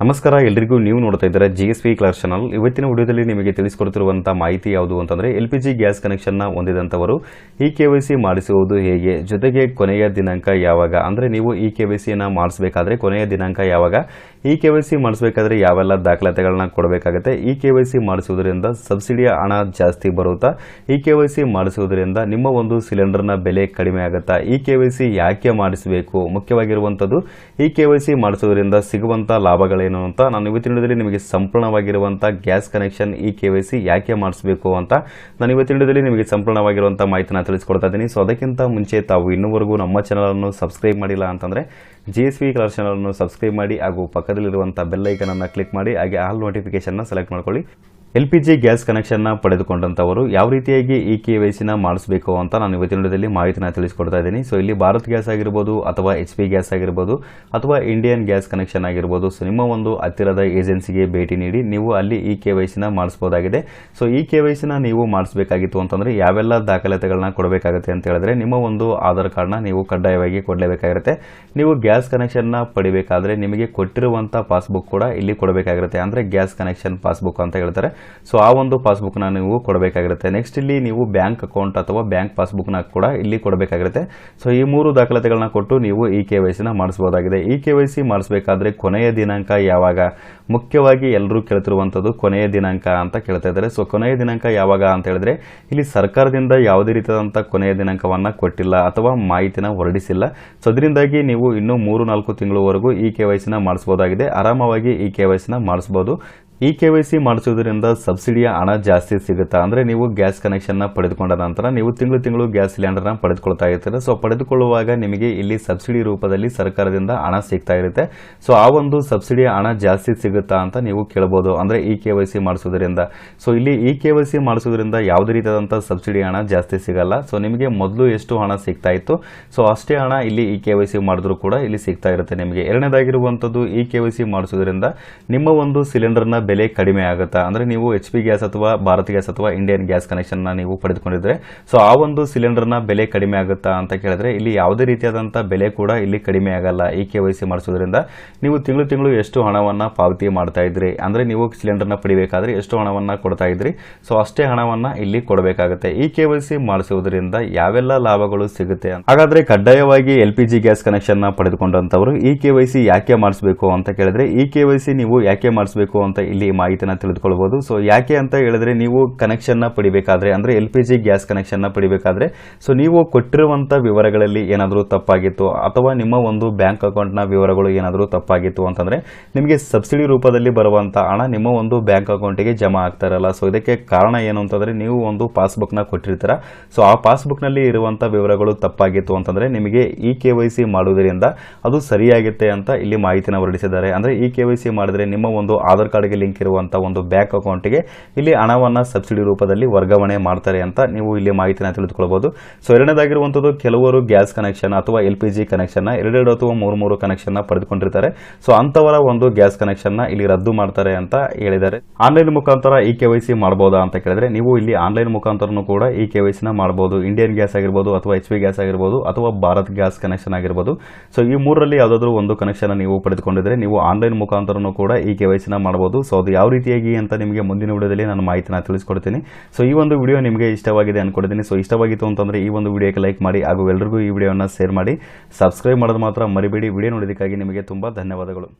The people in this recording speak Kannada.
ನಮಸ್ಕಾರ, ಎಲ್ರಿಗೂ ನೀವು ನೋಡ್ತಾ ಇದ್ದಾರೆ G S V class channel ಇವತ್ತಿನ ವಿಡಿಯೋದಲ್ಲಿ ನಿಮಗೆ ತಿಳಿಸಿಕೊಡ್ತಿರುವಂಥ ಮಾಹಿತಿ ಯಾವುದು ಅಂತಂದರೆ ಎಲ್ ಪಿ ಜಿ ಗ್ಯಾಸ್ ಕನೆಕ್ಷನ್ನ ಹೊಂದಿದಂಥವರು ಇ ಕೆ ವೈ ಸಿ ಮಾಡಿಸುವುದು ಹೇಗೆ? ಜೊತೆಗೆ ಕೊನೆಯ ದಿನಾಂಕ ಯಾವಾಗ? ಅಂದರೆ ನೀವು ಇ ಕೆ ವೈ ಸಿಯನ್ನು ಮಾಡಿಸಬೇಕಾದ್ರೆ ಕೊನೆಯ ದಿನಾಂಕ ಯಾವಾಗ? ಇ ಕೆ ವೈ ಸಿ ಮಾಡಿಸಬೇಕಾದ್ರೆ ಯಾವೆಲ್ಲ ದಾಖಲಾತಿಗಳನ್ನ ಕೊಡಬೇಕಾಗುತ್ತೆ? ಇ ಕೆ ವೈ ಸಿ ಮಾಡಿಸುವುದರಿಂದ ಸಬ್ಸಿಡಿಯ ಹಣ ಜಾಸ್ತಿ ಬರುತ್ತಾ? ಇ ಕೆ ವೈ ಸಿ ಮಾಡಿಸುವುದರಿಂದ ನಿಮ್ಮ ಒಂದು ಸಿಲಿಂಡರ್ನ ಬೆಲೆ ಕಡಿಮೆ ಆಗುತ್ತಾ? ಇ ಕೆ ವೈ ಸಿ ಯಾಕೆ ಮಾಡಿಸಬೇಕು? ಮುಖ್ಯವಾಗಿರುವಂಥದ್ದು ಇ ಕೆ ವೈ ಸಿ ಮಾಡಿಸುವುದರಿಂದ ಸಿಗುವಂಥ ಲಾಭಗಳೇನು? ಅಂತ ನಾನು ಇವತ್ತಿನ ವಿಡಿಯೋದಲ್ಲಿ ನಿಮಗೆ ಸಂಪೂರ್ಣವಾಗಿರುವಂಥ gas connection E K Y C ಯಾಕೆ ಮಾಡಿಸಬೇಕು ಅಂತ ನಾನು ಇವತ್ತಿನ ವಿಡಿಯೋದಲ್ಲಿ ನಿಮಗೆ ಸಂಪೂರ್ಣವಾಗಿರುವಂಥ ಮಾಹಿತಿನ ತಿಳಿಸ್ಕೊಡ್ತಾ ಇದ್ದೀನಿ. ಸೊ ಅದಕ್ಕಿಂತ ಮುಂಚೆ ತಾವು ಇನ್ನೂವರೆಗೂ ನಮ್ಮ ಚಾನಲನ್ನು ಸಬ್ಸ್ಕ್ರೈಬ್ ಮಾಡಿಲ್ಲ ಅಂತಂದರೆ ಜಿ ಎಸ್ ವಿ ಕಲರ್ ಚಾನಲನ್ನು ಸಬ್ಸ್ಕ್ರೈಬ್ ಮಾಡಿ ಹಾಗೂ ಪಕ್ಕದಲ್ಲಿರುವಂಥ ಬೆಲ್ಲೈಕನನ್ನು ಕ್ಲಿಕ್ ಮಾಡಿ, ಹಾಗೆ ಆಲ್ ನೋಟಿಫಿಕೇಷನ್ನ ಸೆಲೆಕ್ಟ್ ಮಾಡ್ಕೊಳ್ಳಿ. ಎಲ್ ಪಿ ಜಿ ಗ್ಯಾಸ್ ಕನೆಕ್ಷನ್ನ ಪಡೆದುಕೊಂಡಂಥವರು ಯಾವ ರೀತಿಯಾಗಿ ಇ ಕೆ ವೈ ಸಿನ ಮಾಡಿಸಬೇಕು ಅಂತ ನಾನು ಇವತ್ತಿನ ವಿಡಿಯೋದಲ್ಲಿ ಮಾಹಿತಿನ ತಿಳಿಸ್ಕೊಡ್ತಾ ಇದ್ದೀನಿ. ಸೊ ಇಲ್ಲಿ ಭಾರತ್ ಗ್ಯಾಸ್ ಆಗಿರ್ಬೋದು ಅಥವಾ ಎಚ್ ಪಿ ಗ್ಯಾಸ್ ಆಗಿರ್ಬೋದು ಅಥವಾ ಇಂಡಿಯನ್ ಗ್ಯಾಸ್ ಕನೆಕ್ಷನ್ ಆಗಿರ್ಬೋದು ಸೊ ನಿಮ್ಮ ಒಂದು ಹತ್ತಿರದ ಏಜೆನ್ಸಿಗೆ ಭೇಟಿ ನೀಡಿ ನೀವು ಅಲ್ಲಿ ಇ ಕೆ ವೈ ಸಿನ ಮಾಡಿಸ್ಬೋದಾಗಿದೆ. ಸೊ ಈ ಕೆ ವೈ ಸಿನ ನೀವು ಮಾಡಿಸಬೇಕಾಗಿತ್ತು ಅಂತಂದರೆ ಯಾವೆಲ್ಲ ದಾಖಲಾತಿಗಳನ್ನ ಕೊಡಬೇಕಾಗುತ್ತೆ ಅಂತ ಹೇಳಿದ್ರೆ ನಿಮ್ಮ ಒಂದು ಆಧಾರ್ ಕಾರ್ಡ್ನ ನೀವು ಕಡ್ಡಾಯವಾಗಿ ಕೊಡಲೇಬೇಕಾಗಿರುತ್ತೆ. ನೀವು ಗ್ಯಾಸ್ ಕನೆಕ್ಷನ್ನ ಪಡಿಬೇಕಾದ್ರೆ ನಿಮಗೆ ಕೊಟ್ಟಿರುವಂಥ ಪಾಸ್ಬುಕ್ ಕೂಡ ಇಲ್ಲಿ ಕೊಡಬೇಕಾಗಿರುತ್ತೆ. ಅಂದರೆ ಗ್ಯಾಸ್ ಕನೆಕ್ಷನ್ ಪಾಸ್ಬುಕ್ ಅಂತ ಹೇಳ್ತಾರೆ. ಸೊ ಆ ಒಂದು ಪಾಸ್ಬುಕ್ನ ನೀವು ಕೊಡಬೇಕಾಗಿರುತ್ತೆ. ನೆಕ್ಸ್ಟ್ ಇಲ್ಲಿ ನೀವು ಬ್ಯಾಂಕ್ ಅಕೌಂಟ್ ಅಥವಾ ಬ್ಯಾಂಕ್ ಪಾಸ್ಬುಕ್ನ ಕೂಡ ಇಲ್ಲಿ ಕೊಡಬೇಕಾಗಿರುತ್ತೆ. ಸೊ ಈ ಮೂರು ದಾಖಲಾತಿಗಳನ್ನ ಕೊಟ್ಟು ನೀವು ಇ ಕೆ ವೈ ಸಿನ ಮಾಡಿಸಬಹುದಾಗಿದೆ ಇ ಕೆ ವೈ ಸಿ ಮಾಡಿಸಬೇಕಾದ್ರೆ ಕೊನೆಯ ದಿನಾಂಕ ಯಾವಾಗ? ಮುಖ್ಯವಾಗಿ ಎಲ್ಲರೂ ಕೇಳ್ತಿರುವಂಥದ್ದು ಕೊನೆಯ ದಿನಾಂಕ ಅಂತ ಕೇಳ್ತಾ ಇದ್ದಾರೆ. ಸೊ ಕೊನೆಯ ದಿನಾಂಕ ಯಾವಾಗ ಅಂತ ಹೇಳಿದ್ರೆ, ಇಲ್ಲಿ ಸರ್ಕಾರದಿಂದ ಯಾವುದೇ ರೀತಿಯಾದಂಥ ಕೊನೆಯ ದಿನಾಂಕವನ್ನು ಕೊಟ್ಟಿಲ್ಲ ಅಥವಾ ಮಾಹಿತಿನ ಹೊರಡಿಸಿಲ್ಲ. ಸೊ ಅದರಿಂದಾಗಿ ನೀವು ಇನ್ನೂ ಮೂರು ನಾಲ್ಕು ತಿಂಗಳವರೆಗೂ ಇ ಕೆ ವೈ ಸಿನ ಮಾಡಿಸ್ಬೋದಾಗಿದೆ. ಆರಾಮವಾಗಿ ಇ ಕೆ ವೈ ಸಿನ ಮಾಡಿಸ್ಬೋದು. ಇ ಕೆ ವೈ ಸಿ ಮಾಡಿಸೋದ್ರಿಂದ ಸಬ್ಸಿಡಿಯ ಹಣ ಜಾಸ್ತಿ ಸಿಗುತ್ತಾ? ಅಂದರೆ ನೀವು ಗ್ಯಾಸ್ ಕನೆಕ್ಷನ್ನ ಪಡೆದುಕೊಂಡ ನಂತರ ನೀವು ತಿಂಗಳು ತಿಂಗಳು ಗ್ಯಾಸ್ ಸಿಲಿಂಡರ್ನ ಪಡೆದುಕೊಳ್ತಾ ಇರ್ತೀರ. ಸೊ ಪಡೆದುಕೊಳ್ಳುವಾಗ ನಿಮಗೆ ಇಲ್ಲಿ ಸಬ್ಸಿಡಿ ರೂಪದಲ್ಲಿ ಸರ್ಕಾರದಿಂದ ಹಣ ಸಿಗ್ತಾ ಇರುತ್ತೆ. ಸೊ ಆ ಒಂದು ಸಬ್ಸಿಡಿಯ ಹಣ ಜಾಸ್ತಿ ಸಿಗುತ್ತಾ ಅಂತ ನೀವು ಕೇಳ್ಬೋದು. ಅಂದರೆ ಇ ಕೆ ವೈ ಸಿ ಮಾಡಿಸೋದ್ರಿಂದ. ಸೊ ಇಲ್ಲಿ ಇ ಕೆ ವೈ ಸಿ ಮಾಡಿಸೋದ್ರಿಂದ ಯಾವುದೇ ರೀತಿಯಾದಂಥ ಸಬ್ಸಿಡಿ ಹಣ ಜಾಸ್ತಿ ಸಿಗಲ್ಲ. ಸೊ ನಿಮಗೆ ಮೊದಲು ಎಷ್ಟು ಹಣ ಸಿಗ್ತಾ ಇತ್ತು? ಸೊ ಅಷ್ಟೇ ಹಣ ಇಲ್ಲಿ ಇ ಕೆ ವೈ ಸಿ ಮಾಡಿದ್ರು ಕೂಡ ಇಲ್ಲಿ ಸಿಗ್ತಾ ಇರುತ್ತೆ ನಿಮಗೆ. ಎರಡನೇದಾಗಿರುವಂಥದ್ದು ಇ ಕೆ ವೈ ಸಿ ಮಾಡಿಸೋದ್ರಿಂದ ನಿಮ್ಮ ಒಂದು ಸಿಲಿಂಡರ್ನ ಬೆಲೆ ಕಡಿಮೆ ಆಗುತ್ತಾ? ಅಂದರೆ ನೀವು ಎಚ್ ಪಿ ಗ್ಯಾಸ್ ಅಥವಾ ಭಾರತ್ ಗ್ಯಾಸ್ ಅಥವಾ ಇಂಡಿಯನ್ ಗ್ಯಾಸ್ ಕನೆಕ್ಷನ್ನ ನೀವು ಪಡೆದುಕೊಂಡಿದ್ರೆ ಸೊ ಆ ಒಂದು ಸಿಲಿಂಡರ್ನ ಬೆಲೆ ಕಡಿಮೆ ಆಗುತ್ತಾ ಅಂತ ಕೇಳಿದ್ರೆ, ಇಲ್ಲಿ ಯಾವುದೇ ರೀತಿಯಾದಂಥ ಬೆಲೆ ಕೂಡ ಇಲ್ಲಿ ಕಡಿಮೆ ಆಗಲ್ಲ ಇ ಕೆ ವೈ ಸಿ ಮಾಡಿಸೋದ್ರಿಂದ. ನೀವು ತಿಂಗಳು ತಿಂಗಳು ಎಷ್ಟು ಹಣವನ್ನು ಪಾವತಿ ಮಾಡ್ತಾ ಇದ್ರಿ? ಅಂದರೆ ನೀವು ಸಿಲಿಂಡರ್ನ ಪಡಿಬೇಕಾದ್ರೆ ಎಷ್ಟು ಹಣವನ್ನು ಕೊಡ್ತಾ ಇದ್ರಿ? ಸೊ ಅಷ್ಟೇ ಹಣವನ್ನು ಇಲ್ಲಿ ಕೊಡಬೇಕಾಗುತ್ತೆ. ಇ ಕೆ ವೈ ಸಿ ಮಾಡಿಸುವುದರಿಂದ ಯಾವೆಲ್ಲ ಲಾಭಗಳು ಸಿಗುತ್ತೆ ಹಾಗಾದರೆ ಕಡ್ಡಾಯವಾಗಿ ಎಲ್ ಪಿ ಜಿ ಗ್ಯಾಸ್ ಕನೆಕ್ಷನ್ನ ಪಡೆದುಕೊಂಡಂಥವ್ರು ಇ ಕೆ ವೈ ಸಿ ಯಾಕೆ ಮಾಡಿಸಬೇಕು ಅಂತ ಕೇಳಿದ್ರೆ ಇ ಕೆ ವೈ ಸಿ ನೀವು ಯಾಕೆ ಮಾಡಿಸಬೇಕು ಅಂತ ಇಲ್ಲಿ ಮಾಹಿತಿನ ತಿಳಿದುಕೊಳ್ಬೋದು. ಸೊ ಯಾಕೆ ಅಂತ ಹೇಳಿದ್ರೆ ನೀವು ಕನೆಕ್ಷನ್ನ ಪಡಿಬೇಕಾದ್ರೆ, ಅಂದ್ರೆ ಎಲ್ ಪಿ ಜಿ ಗ್ಯಾಸ್ ಕನೆಕ್ಷನ್ನ ಪಡಿಬೇಕಾದ್ರೆ ಸೊ ನೀವು ಕೊಟ್ಟಿರುವಂತ ವಿವರಗಳಲ್ಲಿ ಏನಾದರೂ ತಪ್ಪಾಗಿತ್ತು, ಅಥವಾ ನಿಮ್ಮ ಒಂದು ಬ್ಯಾಂಕ್ ಅಕೌಂಟ್ನ ವಿವರಗಳು ಏನಾದರೂ ತಪ್ಪಾಗಿತ್ತು ಅಂತಂದ್ರೆ, ನಿಮಗೆ ಸಬ್ಸಿಡಿ ರೂಪದಲ್ಲಿ ಬರುವಂತ ಹಣ ನಿಮ್ಮ ಒಂದು ಬ್ಯಾಂಕ್ ಅಕೌಂಟಿಗೆ ಜಮಾ ಆಗ್ತಾ ಇರಲ್ಲ. ಸೊ ಇದಕ್ಕೆ ಕಾರಣ ಏನು ಅಂತಂದ್ರೆ, ನೀವು ಒಂದು ಪಾಸ್ಬುಕ್ನ ಕೊಟ್ಟಿರ್ತೀರ. ಸೊ ಆ ಪಾಸ್ಬುಕ್ನಲ್ಲಿ ಇರುವಂತ ವಿವರಗಳು ತಪ್ಪಾಗಿತ್ತು ಅಂತಂದ್ರೆ, ನಿಮಗೆ ಇ ಕೆ ವೈ ಮಾಡುವುದರಿಂದ ಅದು ಸರಿಯಾಗುತ್ತೆ ಅಂತ ಇಲ್ಲಿ ಮಾಹಿತಿನ ಹೊರಡಿಸಿದ್ದಾರೆ. ಅಂದ್ರೆ ಇ ಕೆ ವೈ ಮಾಡಿದ್ರೆ ನಿಮ್ಮ ಒಂದು ಆಧಾರ್ ಕಾರ್ಡ್ಗೆ ಲಿಂಕ್ ಇರುವಂತ ಒಂದು ಬ್ಯಾಂಕ್ ಅಕೌಂಟ್ಗೆ ಇಲ್ಲಿ ಹಣವನ್ನ ಸಬ್ಸಿಡಿ ರೂಪದಲ್ಲಿ ವರ್ಗಾವಣೆ ಮಾಡ್ತಾರೆ ಅಂತ ನೀವು ಇಲ್ಲಿ ಮಾಹಿತಿನ ತಿಳಿದುಕೊಳ್ಳಬಹುದು ಸೊ ಎರಡನೇದಾಗಿರುವಂಥದ್ದು ಕೆಲವರು ಗ್ಯಾಸ್ ಕನೆಕ್ಷನ್ ಅಥವಾ ಎಲ್ ಪಿ ಜಿ ಕನೆಕ್ಷನ್ ಎರಡೆರಡು ಅಥವಾ ಮೂರು ಮೂರು ಕನೆಕ್ಷನ್ ಪಡೆದುಕೊಂಡಿರ್ತಾರೆ. ಸೊ ಅಂತವರ ಒಂದು ಗ್ಯಾಸ್ ಕನೆಕ್ಷನ್ ಇಲ್ಲಿ ರದ್ದು ಮಾಡ್ತಾರೆ ಅಂತ ಹೇಳಿದ್ದಾರೆ. ಆನ್ಲೈನ್ ಮುಖಾಂತರ ಇ ಕೆ ವೈ ಸಿ ಮಾಡಬಹುದಾ ಅಂತ ಕೇಳಿದ್ರೆ ನೀವು ಇಲ್ಲಿ ಆನ್ಲೈನ್ ಮುಖಾಂತರನು ಕೂಡ ಇ ಕೆ ವೈ ಮಾಡಬಹುದು ಇಂಡಿಯನ್ ಗ್ಯಾಸ್ ಆಗಿರ್ಬೋದು ಅಥವಾ ಎಚ್ ಪಿ ಗ್ಯಾಸ್ ಆಗಿರ್ಬೋದು ಅಥವಾ ಭಾರತ್ ಗ್ಯಾಸ್ ಕನೆಕ್ಷನ್ ಆಗಿರ್ಬೋದು. ಸೊ ಈ ಮೂರರಲ್ಲಿ ಯಾವುದಾದ್ರೂ ಒಂದು ಕನೆಕ್ಷನ್ ನೀವು ಪಡೆದುಕೊಂಡಿದ್ರೆ ನೀವು ಆನ್ಲೈನ್ ಮುಖಾಂತರನು ಕೂಡ ಇ ಕೆ ವೈ ಮಾಡಬಹುದು ಸೊ ಅದು ಯಾವ ರೀತಿಯಾಗಿ ಅಂತ ನಿಮಗೆ ಮುಂದಿನ ವಿಡಿಯೋದಲ್ಲಿ ನಾನು ಮಾಹಿತಿನ ತಿಳಿಸ್ಕೊಡ್ತೀನಿ. ಸೊ ಈ ಒಂದು ವಿಡಿಯೋ ನಿಮಗೆ ಇಷ್ಟವಾಗಿದೆ ಅನ್ಕೊಡ್ತೀನಿ ಸೊ ಇಷ್ಟವಾಗಿತ್ತು ಅಂತಂದರೆ ಈ ಒಂದು ವಿಡಿಯೋಕ್ಕೆ ಲೈಕ್ ಮಾಡಿ ಹಾಗೂ ಎಲ್ರಿಗೂ ಈ ವಿಡಿಯೋನ ಶೇರ್ ಮಾಡಿ. ಸಬ್ಸ್ಕ್ರೈಬ್ ಮಾಡೋದು ಮಾತ್ರ ಮರಿಬೇಡಿ. ವಿಡಿಯೋ ನೋಡೋದಕ್ಕಾಗಿ ನಿಮಗೆ ತುಂಬ ಧನ್ಯವಾದಗಳು.